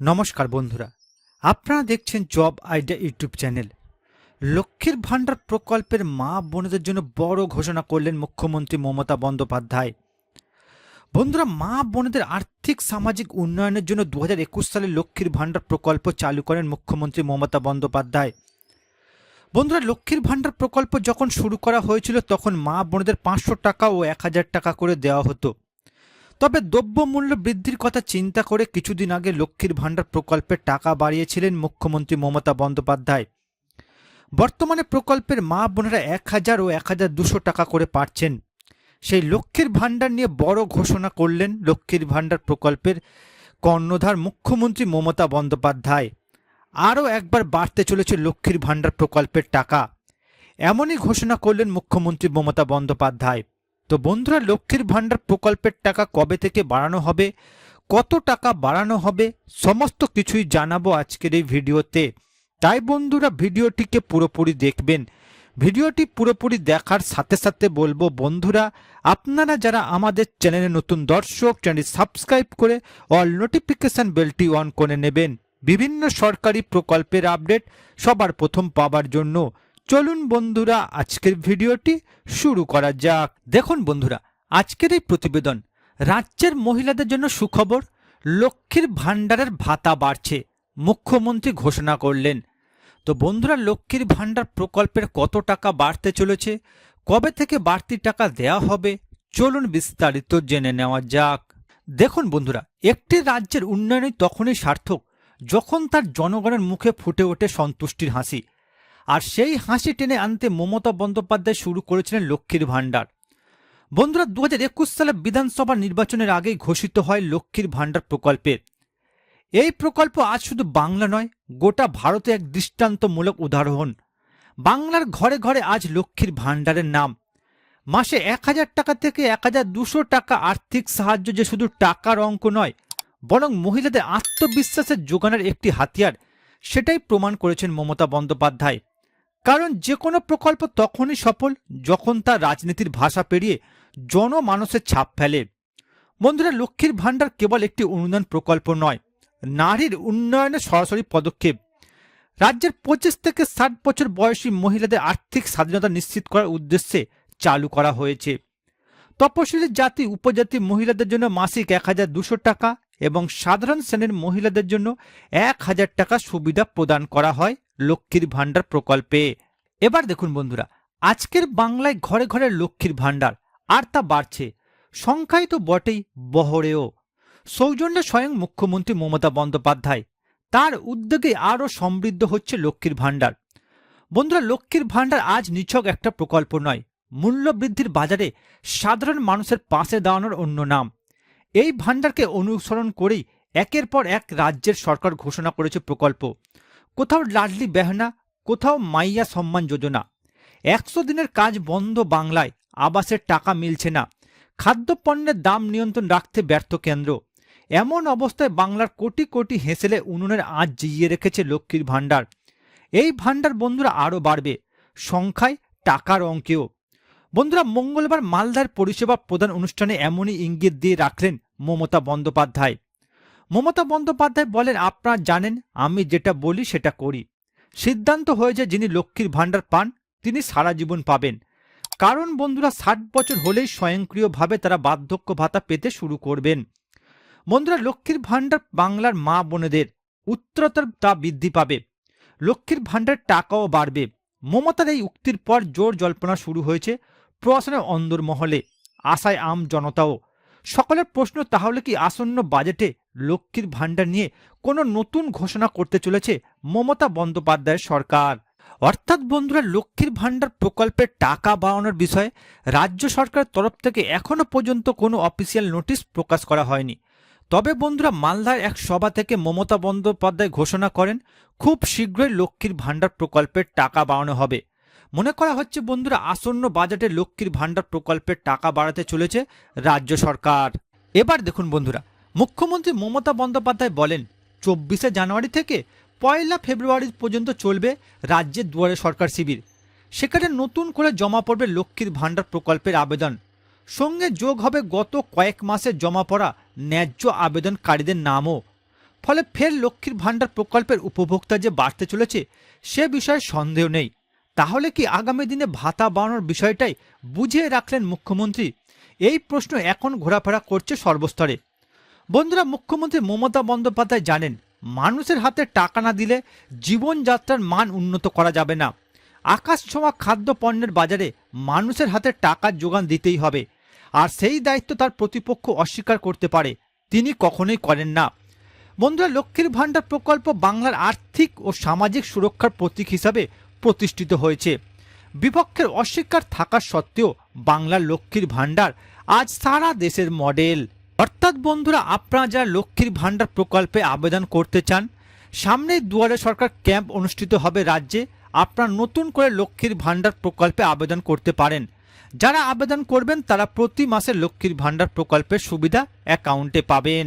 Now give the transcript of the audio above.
নমস্কার বন্ধুরা, আপনারা দেখছেন জব আইডিয়া ইউটিউব চ্যানেল। লক্ষ্মীর ভাণ্ডার প্রকল্পের মা বোনদের জন্য বড় ঘোষণা করলেন মুখ্যমন্ত্রী মমতা বন্দ্যোপাধ্যায়। বন্ধুরা, মা বোনদের আর্থিক সামাজিক উন্নয়নের জন্য দু একুশ সালে লক্ষ্মীর ভাণ্ডার প্রকল্প চালু করেন মুখ্যমন্ত্রী মমতা বন্দ্যোপাধ্যায়। বন্ধুরা, লক্ষ্মীর ভাণ্ডার প্রকল্প যখন শুরু করা হয়েছিল, তখন মা বোনদের পাঁচশো টাকা ও এক হাজার টাকা করে দেওয়া হতো। তবে দ্রব্যমূল্য বৃদ্ধির কথা চিন্তা করে কিছুদিন আগে লক্ষ্মীর ভাণ্ডার প্রকল্পের টাকা বাড়িয়েছিলেন মুখ্যমন্ত্রী মমতা বন্দ্যোপাধ্যায়। বর্তমানে প্রকল্পের মা বোনেরা এক হাজার ও এক হাজার দুশো টাকা করে পাচ্ছেন। সেই লক্ষ্মীর ভাণ্ডার নিয়ে বড় ঘোষণা করলেন লক্ষ্মীর ভাণ্ডার প্রকল্পের কর্ণধার মুখ্যমন্ত্রী মমতা বন্দ্যোপাধ্যায়। আরও একবার বাড়তে চলেছে লক্ষ্মীর ভাণ্ডার প্রকল্পের টাকা। এমনই ঘোষণা করলেন মুখ্যমন্ত্রী মমতা বন্দ্যোপাধ্যায়। তো বন্ধুরা, লক্ষ্মীর ভাণ্ডার প্রকল্পের টাকা কবে থেকে বাড়ানো হবে, কত টাকা বাড়ানো হবে, সমস্ত কিছুই জানাব আজকের এই ভিডিওতে। তাই বন্ধুরা, ভিডিওটিকে পুরোপুরি দেখবেন। ভিডিওটি পুরোপুরি দেখার সাথে সাথে বলব, বন্ধুরা, আপনারা যারা আমাদের চ্যানেলে নতুন দর্শক চ্যানেল সাবস্ক্রাইব করে অল নোটিফিকেশন বেলটি অন করে নেবেন। বিভিন্ন সরকারি প্রকল্পের আপডেট সবার প্রথম পাবার জন্য। চলুন বন্ধুরা, আজকের ভিডিওটি শুরু করা যাক। দেখুন বন্ধুরা, আজকের এই প্রতিবেদন, রাজ্যের মহিলাদের জন্য সুখবর, লক্ষ্মীর ভাণ্ডারের ভাতা বাড়ছে, মুখ্যমন্ত্রী ঘোষণা করলেন। তো বন্ধুরা, লক্ষ্মীর ভাণ্ডার প্রকল্পের কত টাকা বাড়তে চলেছে, কবে থেকে বাড়তি টাকা দেয়া হবে, চলুন বিস্তারিত জেনে নেওয়া যাক। দেখুন বন্ধুরা, একটি রাজ্যের উন্নয়নই তখনই সার্থক, যখন তার জনগণের মুখে ফুটে ওঠে সন্তুষ্টির হাসি। আর সেই হাসি টেনে আনতে মমতা বন্দ্যোপাধ্যায় শুরু করেছিলেন লক্ষ্মীর ভাণ্ডার। বন্ধুরা দু হাজার একুশ সালে বিধানসভা নির্বাচনের আগেই ঘোষিত হয় লক্ষ্মীর ভাণ্ডার প্রকল্পের। এই প্রকল্প আজ শুধু বাংলা নয়, গোটা ভারতে এক দৃষ্টান্তমূলক উদাহরণ। বাংলার ঘরে ঘরে আজ লক্ষ্মীর ভাণ্ডারের নাম। মাসে এক হাজার টাকা থেকে এক হাজার দুশো টাকা আর্থিক সাহায্য যে শুধু টাকার অঙ্ক নয়, বরং মহিলাদের আত্মবিশ্বাসের যোগানের একটি হাতিয়ার, সেটাই প্রমাণ করেছেন মমতা বন্দ্যোপাধ্যায়। কারণ যে কোনো প্রকল্প তখনই সফল যখন তা রাজনীতির ভাষা পেরিয়ে জনমানসের ছাপ ফেলে। বন্ধুরা, লক্ষ্মীর ভাণ্ডার কেবল একটি অনুদান প্রকল্প নয়, নারীর উন্নয়নের সরাসরি পদক্ষেপ। রাজ্যের পঁচিশ থেকে ষাট বছর বয়সী মহিলাদের আর্থিক স্বাধীনতা নিশ্চিত করার উদ্দেশ্যে চালু করা হয়েছে। তপশিলি জাতি, উপজাতি মহিলাদের জন্য মাসিক এক হাজার দুশো টাকা এবং সাধারণ শ্রেণির মহিলাদের জন্য এক হাজার টাকা সুবিধা প্রদান করা হয় লক্ষ্মীর ভাণ্ডার প্রকল্পে। এবার দেখুন বন্ধুরা, আজকের বাংলায় ঘরে ঘরে লক্ষ্মীর ভাণ্ডার, আর তা বাড়ছে। সংখ্যায় তো বটেই, বহরেও। সৌজন্যে স্বয়ং মুখ্যমন্ত্রী মমতা বন্দ্যোপাধ্যায়, তার উদ্যোগে আরও সমৃদ্ধ হচ্ছে লক্ষ্মীর ভাণ্ডার। বন্ধুরা, লক্ষ্মীর ভাণ্ডার আজ নিছক একটা প্রকল্প নয়, মূল্যবৃদ্ধির বাজারে সাধারণ মানুষের পাশে দাঁড়ানোর অন্য নাম। এই ভাণ্ডারকে অনুসরণ করেই একের পর এক রাজ্যের সরকার ঘোষণা করেছে প্রকল্প। কোথাও লাডলি বেহনা, কোথাও মাইয়া সম্মান যোজনা। একশো দিনের কাজ বন্ধ বাংলায় আবাসের টাকা মিলছে না। খাদ্যপণ্যের দাম নিয়ন্ত্রণ রাখতে ব্যর্থ কেন্দ্র। এমন অবস্থায় বাংলার কোটি কোটি হেসেলে উনুনের আঁচ জিইয়ে রেখেছে লক্ষ্মীর ভাণ্ডার। এই ভাণ্ডার বন্ধুরা আরও বাড়বে, সংখ্যায় টাকার অঙ্কেও। বন্ধুরা মঙ্গলবার মালদার পরিষেবা প্রদান অনুষ্ঠানে এমনই ইঙ্গিত দিয়ে রাখলেন মমতা বন্দ্যোপাধ্যায়। মমতা বন্দ্যোপাধ্যায় বলেন, আপনারা জানেন, আমি যেটা বলি সেটা করি। সিদ্ধান্ত হয়েছে যিনি লক্ষ্মীর ভাণ্ডার পান, তিনি সারা জীবন পাবেন। কারণ বন্ধুরা, ষাট বছর হলেই স্বয়ংক্রিয়ভাবে তারা বার্ধক্য ভাতা পেতে শুরু করবেন। বন্ধুরা, লক্ষ্মীর ভাণ্ডার বাংলার মা বোনেদের উত্তরোত্তর তা বৃদ্ধি পাবে। লক্ষ্মীর ভাণ্ডার টাকাও বাড়বে। মমতার এই উক্তির পর জোর জল্পনা শুরু হয়েছে প্রশাসনের অন্দরমহলে। আশায় আম জনতাও সকলের প্রশ্ন তাহলে কি আসন্ন বাজেটে লক্ষ্মীর ভাণ্ডার নিয়ে কোনো নতুন ঘোষণা করতে চলেছে মমতা বন্দ্যোপাধ্যায়ের সরকার? অর্থাৎ বন্ধুরা, লক্ষ্মীর ভাণ্ডার প্রকল্পের টাকা বাড়ানোর বিষয়ে রাজ্য সরকারের তরফ থেকে এখনও পর্যন্ত কোনো অফিসিয়াল নোটিশ প্রকাশ করা হয়নি। তবে বন্ধুরা, মালদার এক সভা থেকে মমতা বন্দ্যোপাধ্যায় ঘোষণা করেন, খুব শীঘ্রই লক্ষ্মীর ভাণ্ডার প্রকল্পের টাকা বাড়ানো হবে। মনে করা হচ্ছে বন্ধুরা আসন্ন বাজেটে লক্ষ্মীর ভাণ্ডার প্রকল্পের টাকা বাড়াতে চলেছে রাজ্য সরকার। এবার দেখুন বন্ধুরা, মুখ্যমন্ত্রী মমতা বন্দ্যোপাধ্যায় বলেন, চব্বিশে জানুয়ারি থেকে পয়লা ফেব্রুয়ারি পর্যন্ত চলবে রাজ্যের দুয়ারে সরকার শিবির। সেখানে নতুন করে জমা পড়বে লক্ষ্মীর ভাণ্ডার প্রকল্পের আবেদন। সঙ্গে যোগ হবে গত কয়েক মাসে জমা পড়া ন্যায্য আবেদনকারীদের নামও। ফলে ফের লক্ষ্মীর ভাণ্ডার প্রকল্পের উপভোক্তা যে বাড়তে চলেছে, সে বিষয়ে সন্দেহ নেই। তাহলে কি আগামী দিনে ভাতা বাড়ানোর বিষয়টাই বুঝিয়ে রাখলেন মুখ্যমন্ত্রী? এই প্রশ্ন এখন ঘোরাফেরা করছে সর্বস্তরে। বন্ধুরা, মুখ্যমন্ত্রী মমতা বন্দ্যোপাধ্যায় জানেন, মানুষের হাতে টাকা না দিলে জীবনযাত্রার মান উন্নত করা যাবে না। আকাশ ছোঁয়া খাদ্য পণ্যের বাজারে মানুষের হাতে টাকার যোগান দিতেই হবে। আর সেই দায়িত্ব তার প্রতিপক্ষ অস্বীকার করতে পারে, তিনি কখনোই করেন না। বন্ধুরা, লক্ষ্মীর ভাণ্ডার প্রকল্প বাংলার আর্থিক ও সামাজিক সুরক্ষার প্রতীক হিসাবে প্রতিষ্ঠিত হয়েছে। বিপক্ষের অস্বীকার থাকা সত্ত্বেও বাংলার লক্ষ্মীর ভাণ্ডার আজ সারা দেশের মডেল। অর্থাৎ বন্ধুরা, আপনারা যারা লক্ষ্মীর ভাণ্ডার প্রকল্পে আবেদন করতে চান সামনেই দুয়ারে সরকার ক্যাম্প অনুষ্ঠিত হবে রাজ্যে। আপনারা নতুন করে লক্ষ্মীর ভাণ্ডার প্রকল্পে আবেদন করতে পারেন। যারা আবেদন করবেন, তারা প্রতি মাসে লক্ষ্মীর ভাণ্ডার প্রকল্পের সুবিধা অ্যাকাউন্টে পাবেন।